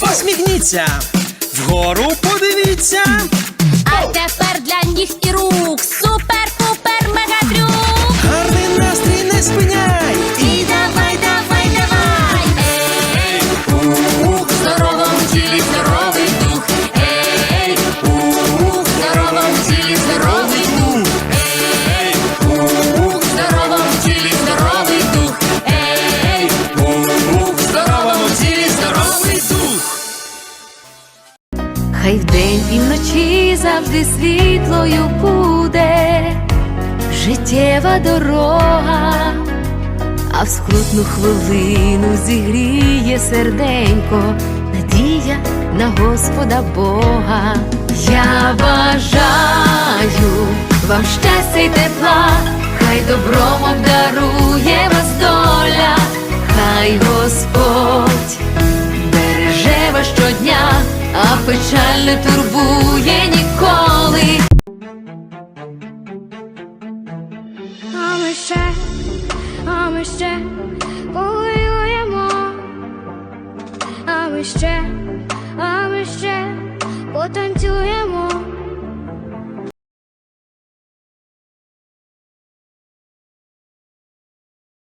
Посміхніться. Вгору подивіться. А тепер для ніг і рук. Хай вдень і вночі завжди світлою буде життєва дорога, а в скрутну хвилину зігріє серденько, надія на Господа Бога. Я бажаю вам щастя й тепла, хай добром обдарує вас доля, а печаль не турбує ніколи. А ми ще, а ми ще повоюємо, а ми ще, а ми ще потанцюємо.